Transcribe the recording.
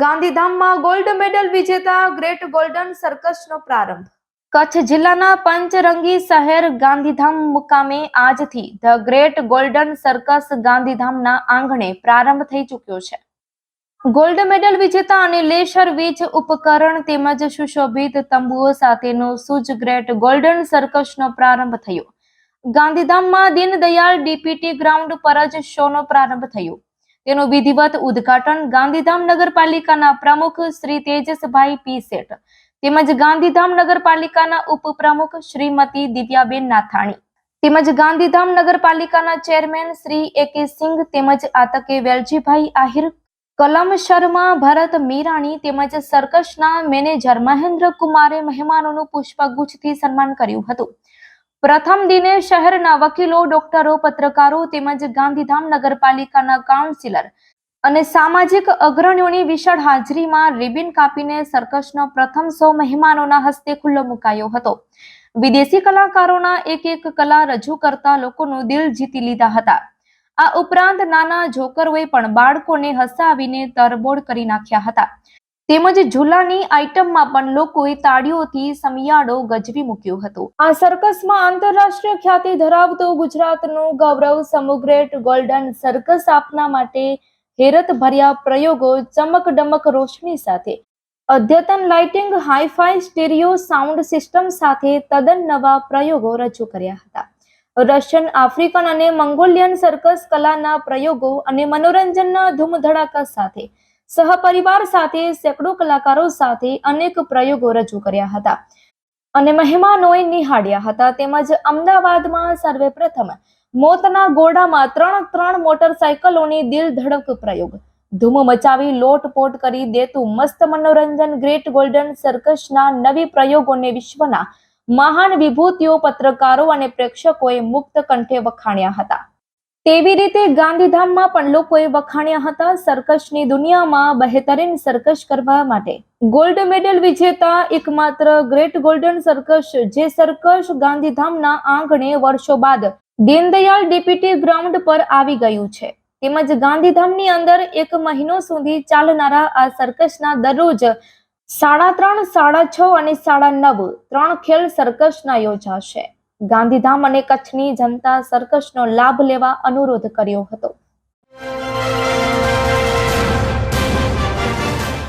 ગાંધીધામમાં gold medal વિજેતા great golden સર્કસનો પ્રારંભ. કચ્છ જિલ્લાના પંચરંગી શહેર ગાંધીધામ મુકામે આજથી ધ ગ્રેટ ગોલ્ડન સર્કસ ગાંધીધામના આંગણે પ્રારંભ થઈ ચૂક્યો છે. ગોલ્ડ મેડલ વિજેતા અને લેસર વીજ ઉપકરણ તેમજ સુશોભિત તંબુઓ સાથેનો સુજ ગ્રેટ ગોલ્ડન સર્કસનો પ્રારંભ થયો. ગાંધીધામમાં દીનદયાળ ડીપીટી ગ્રાઉન્ડ પર જ શોનો પ્રારંભ થયો. તેનું વિધિવત ઉદ્ઘાટન ગાંધીધામ નગરપાલિકાના પ્રમુખ શ્રી તેજસભાઈ પી શેઠ તેમજ ગાંધીધામ નગરપાલિકાના ઉપપ્રમુખ શ્રીમતી દિવ્યાબેન નાથાણી તેમજ ગાંધીધામ નગરપાલિકાના ચેરમેન શ્રી એ કે સિંઘ તેમજ આતકે વેલજીભાઈ આહિર, કલમ શર્મા, ભરત મીરાણી તેમજ સર્કસના મેનેજર મહેન્દ્ર કુમારે મહેમાનોનું પુષ્પગુચ્છથી સન્માન કર્યું હતું. પ્રથમ દિને શહેરના વકીલો, ડોક્ટરો, પત્રકારો તેમજ ગાંધીધામ નગરપાલિકાના કાઉન્સિલર અને સામાજિક અગ્રણીઓની વિશાળ હાજરીમાં રિબિન કાપીને સર્કસનો પ્રથમ સો મહેમાનોના હસ્તે ખુલ્લો મુકાયો હતો. વિદેશી કલાકારોના એક એક કલા રજૂ કરતા લોકોનું દિલ જીતી લીધા હતા. આ ઉપરાંત નાના જોકરોએ પણ બાળકોને હસાવીને તરબોળ કરી નાખ્યા હતા. તેમજ ઝૂલાની આઇટમમાં પણ લોકોએ તાળીઓથી સમિયાડો ગજવી મૂક્યો હતો. આ સર્કસમાં આંતરરાષ્ટ્રીય ખ્યાતિ ધરાવતો ગુજરાતનું ગૌરવ સમુગ્રેટ ગોલ્ડન સર્કસ આપના માટે હેરત ભર્યા પ્રયોગો ચમકડમક રોશની સાથે. અદ્યતન lighting, hi fi stereo sound system સાથે તદ્દન નવા પ્રયોગો રજૂ કર્યા હતા. રશિયન, આફ્રિકન અને મંગોલિયન સર્કસ કલાના પ્રયોગો અને મનોરંજનના ધૂમધડાકા સાથે સહપરિવાર સાથે સેંકડો કલાકારો સાથે અનેક પ્રયોગો રજૂ કર્યા હતા અને મહેમાનોએ નિહાળ્યા હતા. તેમજ અમદાવાદમાં સર્વે પ્રથમ મોતના ગોડામાં ત્રણ ત્રણ મોટરસાયકલોની દિલ ધડક પ્રયોગ. ધૂમ મચાવી લોટપોટ કરી દેતું મસ્ત મનોરંજન ગ્રેટ ગોલ્ડન સર્કસના નવી પ્રયોગોને વિશ્વના મહાન વિભૂતિઓ, પત્રકારો અને પ્રેક્ષકોએ મુક્ત કંઠે વખાણ્યા હતા. તેવી રીતે ગાંધીધામમાં પણ લોકોએ વખાણ્યા હતા સર્કસની દુનિયામાં બહેતરીન સર્કસ કરવા માટે. ગોલ્ડ મેડલ વિજેતા એકમાત્ર ગ્રેટ ગોલ્ડન સર્કસ જે સર્કસ ગાંધીધામના આંગણે વર્ષો બાદ દીનદયાળ ડીપીટી ગ્રાઉન્ડ પર આવી ગયું છે. તેમજ ગાંધીધામની અંદર એક મહિનો સુધી ચાલનારા આ સર્કસના દરરોજ સાડા ત્રણ, સાડા છ અને સાડા નવ ત્રણ ખેલ સર્કસના યોજાશે. ગાંધીધામ અને કચ્છની જનતા સર્કસનો લાભ લેવા અનુરોધ કર્યો હતો.